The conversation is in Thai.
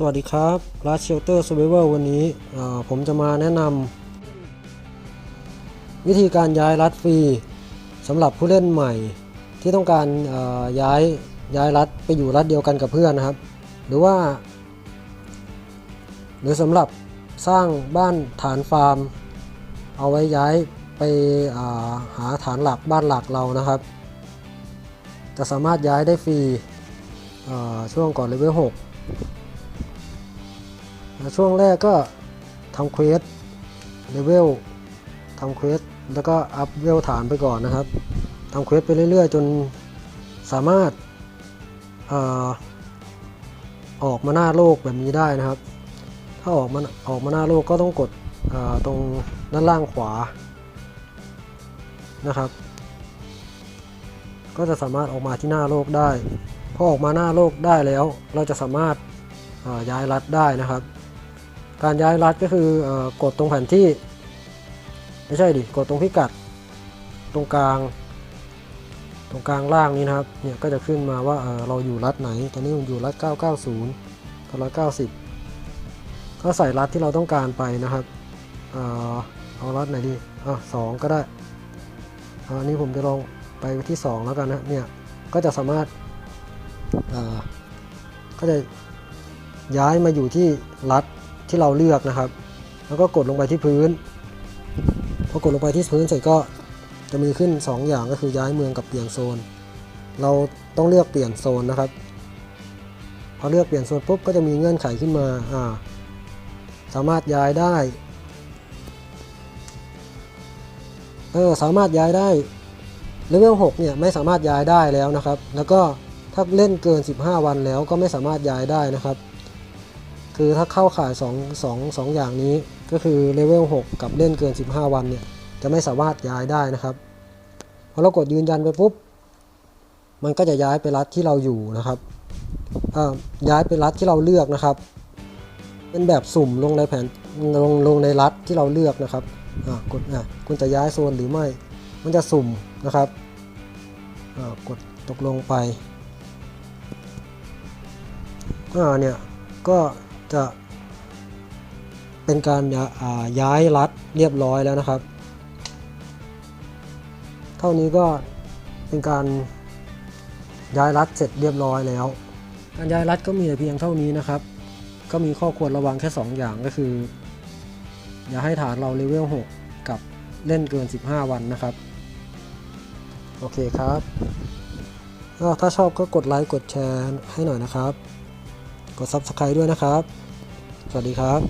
สวัสดีครับ r า s เชลเตอร์ s u r v i v a l วันนี้ผมจะมาแนะนำวิธีการย้ายรัฐฟรีสำหรับผู้เล่นใหม่ ที่ต้องการย้ายย้ายรัฐไปอยู่รัฐเดียวกันกับเพื่อนนะครับ หรือว่า หรือสำหรับสร้างบ้านฐานฟาร์ม เอาไว้ย้ายไปาหาฐานหลักบ้านหลักเรานะครับ จะสามารถย้ายได้ฟรีช่วงก่อนเลเวล6 ช่วงแรกก็ทำเควสเลเวลทำเควสแล้วก็อัพเวลฐานไปก่อนนะครับทำเควสไปเรื่อยๆ จนสามารถอออกมาหน้าโลกแบบนี้ได้นะครับ ถ้าออกมาออกมาหน้าโลกก็ต้องกดตรงด้านล่างขวานะครับ ก็จะสามารถออกมาที่หน้าโลกได้พอออกมาหน้าโลกได้แล้ว เราจะสามารถย้ายรัฐได้นะครับ การย้ายรัฐก็คือออกดตรงแผนที่ ไม่ใช่ดิกดตรงพิกัด ตรงกลาง ตรงกลางล่างนี้นะครับเนี่ยก็จะขึ้นมาว่าเเราอยู่รัฐไหน ตอนนี้ผมอยู่รัฐ990กับ190 ก็ใส่รัฐที่เราต้องการไปนะครับเออเอารัฐไหนดีอะสองก็ได้อันนี้ผมจะลองไปที่ 2 แล้วกันนะเนี่ยก็จะสามารถเอ่อก็จะย้ายมาอยู่ที่รัฐ ที่เราเลือกนะครับ แล้วก็กดลงไปที่พื้น พอกดลงไปที่พื้นเสร็จก็จะมีขึ้น 2 อย่างก็คือย้ายเมืองกับเปลี่ยนโซน เราต้องเลือกเปลี่ยนโซนนะครับ พอเลือกเปลี่ยนโซนปุ๊บก็จะมีเงื่อนไขขึ้นมาอ่าสามารถย้ายได้เออสามารถย้ายได้เลเวล6เนี่ยไม่สามารถย้ายได้แล้วนะครับ แล้วก็ถ้าเล่นเกิน 15 วันแล้วก็ไม่สามารถย้ายได้นะครับ คือถ้าเข้าข่าย2 2 2อย่างนี้ก็คือเลเวล6กับเล่นเกิน 15 วันเนี่ยจะไม่สามารถย้ายได้นะครับพอเรากดยืนยันไปปุ๊บ มันก็จะย้ายไปรัฐที่เราอยู่นะครับอ่าย้ายไปรัฐที่เราเลือกนะครับ เป็นแบบสุ่มลงในแผนลงลงในรัฐที่เราเลือกนะครับอ่ากดอะคุณจะย้ายโซนหรือไม่ มันจะสุ่มนะครับอ่ากดตกลงไปอ่าเนี่ยก็ จะเป็นการย้ายายรัฐเรียบร้อยแล้วนะครับ เท่านี้ก็เป็นการย้ายรัฐเสร็จเรียบร้อยแล้ว การย้ายรัฐก็มีแต่เพียงเท่านี้นะครับ ก็มีข้อควรระวังแค่ 2 อย่างก็คือ อย่าให้ฐานเราเลเวล6กับเล่นเกิน 15 วันนะครับ โอเคครับก็ถ้าชอบก็กดไลค์กดแชร์ให้หน่อยนะครับ กด Subscribe ด้วยนะครับ สวัสดีครับ